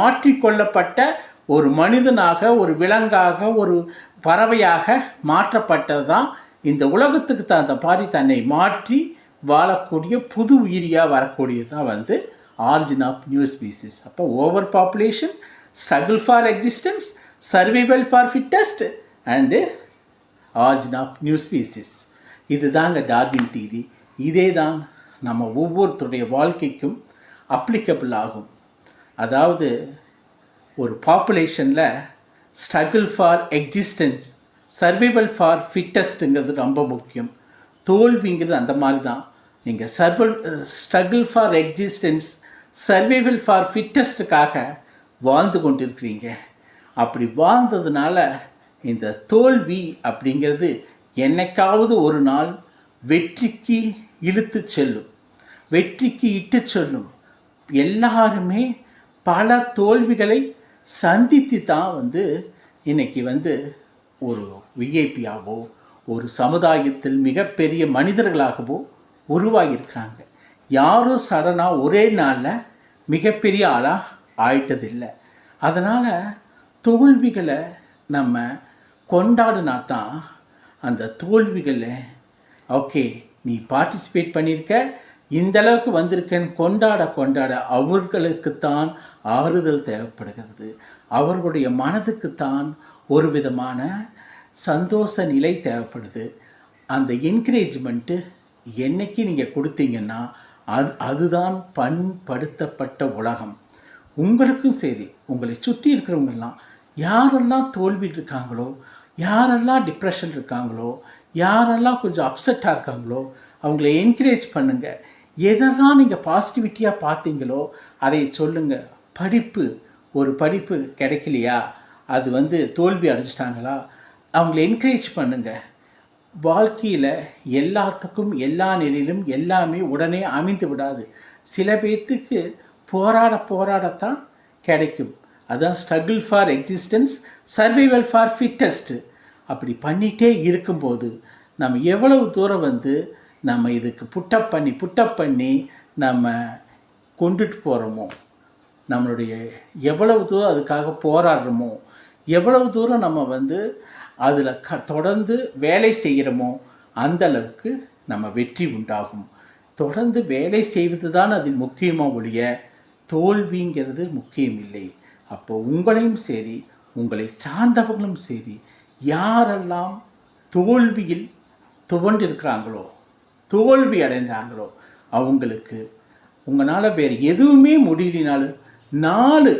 மாற்றிக்கொள்ளப்பட்ட ஒரு மனிதனாக ஒரு விலங்காக ஒரு பறவையாக மாற்றப்பட்டது தான் இந்த உலகத்துக்கு தகுந்த மாதிரி தன்னை மாற்றி வாழக்கூடிய புது உயிரியாக வரக்கூடியது தான் வந்து ஆரிஜின் ஆஃப் நியூ ஸ்பீசிஸ். அப்போ over population struggle for existence survival for fittest and origin of new species. இதுதாங்க டார்வின் டிவி. இதே தான் நம்ம ஒவ்வொருத்தருடைய வாழ்க்கைக்கும் அப்ளிகபிள் ஆகும். அதாவது ஒரு பாப்புலேஷனில் struggle for existence survival for ஃபிட்டஸ்ட்டுங்கிறது ரொம்ப முக்கியம். தோல்விங்கிறது அந்த மாதிரி தான் நீங்கள் survival struggle for existence survival for ஃபிட்டஸ்ட்டுக்காக வாழ்ந்து கொண்டிருக்கிறீங்க. அப்படி வாழ்ந்ததுனால இந்த தோல்வி அப்படிங்கிறது என்னைக்காவது ஒரு நாள் வெற்றிக்கு இழுத்து செல்லும். வெற்றிக்கு இட்டு செல்லும். எல்லாருமே பல தோல்விகளை சந்தித்து தான் வந்து இன்னைக்கு வந்து ஒரு விஐபியாகவோ ஒரு சமுதாயத்தில் மிகப்பெரிய மனிதர்களாகவோ உருவாகியிருக்கிறாங்க. யாரும் சடனாக ஒரே நாளில் மிகப்பெரிய ஆளாக ஆயிட்டதில்லை. அதனால் தோல்விகளை நம்ம கொண்டாடினா தான் அந்த தோல்விகளை ஓகே நீ பார்ட்டிசிபேட் பண்ணியிருக்க இந்த அளவுக்கு வந்திருக்கேன் கொண்டாட கொண்டாட. அவர்களுக்குத்தான் ஆறுதல் தேவைப்படுகிறது. அவர்களுடைய மனதுக்குத்தான் ஒரு விதமான சந்தோஷ நிலை தேவைப்படுது. அந்த என்கரேஜ்மெண்ட்டு என்னைக்கு நீங்கள் கொடுத்தீங்கன்னா அது அதுதான் பண்படுத்தப்பட்ட உலகம். உங்களுக்கும் சரி உங்களை சுற்றி இருக்கிறவங்கெல்லாம் யாரெல்லாம் தோல்வி இருக்காங்களோ யாரெல்லாம் டிப்ரெஷன் இருக்காங்களோ யாரெல்லாம் கொஞ்சம் அப்செட்டாக இருக்காங்களோ அவங்கள என்கரேஜ் பண்ணுங்கள் எதெல்லாம் நீங்கள் பாசிட்டிவிட்டியாக பார்த்தீங்களோ அதை சொல்லுங்கள் படிப்பு ஒரு படிப்பு கிடைக்கலையா? அது வந்து தோல்வி அடைஞ்சிட்டாங்களா? அவங்கள என்கரேஜ் பண்ணுங்கள் வாழ்க்கையில் எல்லாத்துக்கும் எல்லா நிலையிலும் எல்லாமே உடனே அமைந்து விடாது. சில பேர்த்துக்கு போராட போராடத்தான் கிடைக்கும். அதுதான் struggle for existence survival for fittest அப்படி பண்ணிகிட்டே இருக்கும்போது நம்ம எவ்வளவு தூரம் வந்து நம்ம இதுக்கு புட்டப் பண்ணி புட்டப் பண்ணி நம்ம கொண்டுட்டு போகிறோமோ நம்மளுடைய எவ்வளவு தூரம் அதுக்காக போராடுறோமோ? எவ்வளவு தூரம் நம்ம வந்து அதில் க தொடர்ந்து வேலை செய்கிறோமோ அந்த அளவுக்கு நம்ம வெற்றி உண்டாகும். தொடர்ந்து வேலை செய்வது தான் அதில் முக்கியமாக ஒழிய தோல்விங்கிறது முக்கியம் இல்லை அப்போ உங்களையும் சரி உங்களை சார்ந்தவர்களும் சரி யாரெல்லாம் தோல்வியில் துவண்டிருக்கிறாங்களோ தோல்வி அடைந்தாங்களோ அவங்களுக்கு உங்களால் வேறு எதுவுமே முடியலினாலும் நாலு